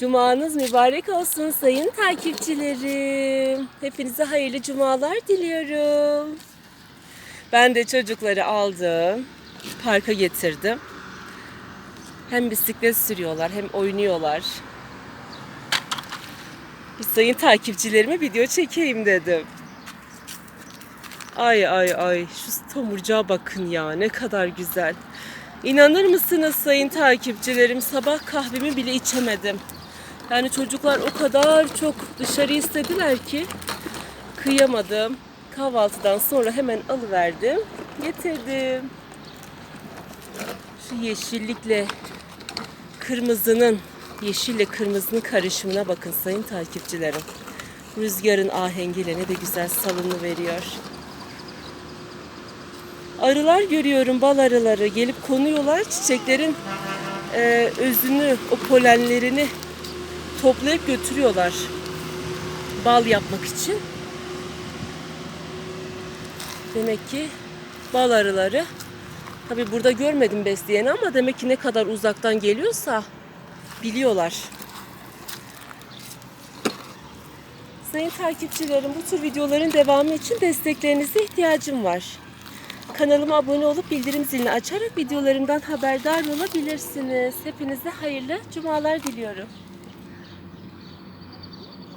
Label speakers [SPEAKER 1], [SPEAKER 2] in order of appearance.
[SPEAKER 1] Cumanız mübarek olsun sayın takipçilerim. Hepinize hayırlı cumalar diliyorum. Ben de çocukları aldım. Parka getirdim. Hem bisiklet sürüyorlar hem oynuyorlar. Sayın takipçilerime video çekeyim dedim. Ay ay ay şu tomurcuğa bakın ya ne kadar güzel. İnanır mısınız sayın takipçilerim sabah kahvemi bile içemedim. Yani çocuklar o kadar çok dışarı istediler ki kıyamadım. Kahvaltıdan sonra hemen alıverdim, getirdim. Şu yeşillikle kırmızının, yeşille kırmızının karışımına bakın sayın takipçilerim. Rüzgarın ahengiyle ne de güzel salını veriyor. Arılar görüyorum, bal arıları gelip konuyorlar. Çiçeklerin e, özünü, o polenlerini toplayıp götürüyorlar. Bal yapmak için. Demek ki bal arıları Tabi burada görmedim besleyeni ama demek ki ne kadar uzaktan geliyorsa biliyorlar. Sayın takipçilerim bu tür videoların devamı için desteklerinize ihtiyacım var. Kanalıma abone olup bildirim zilini açarak videolarımdan haberdar olabilirsiniz. Hepinize hayırlı cumalar diliyorum.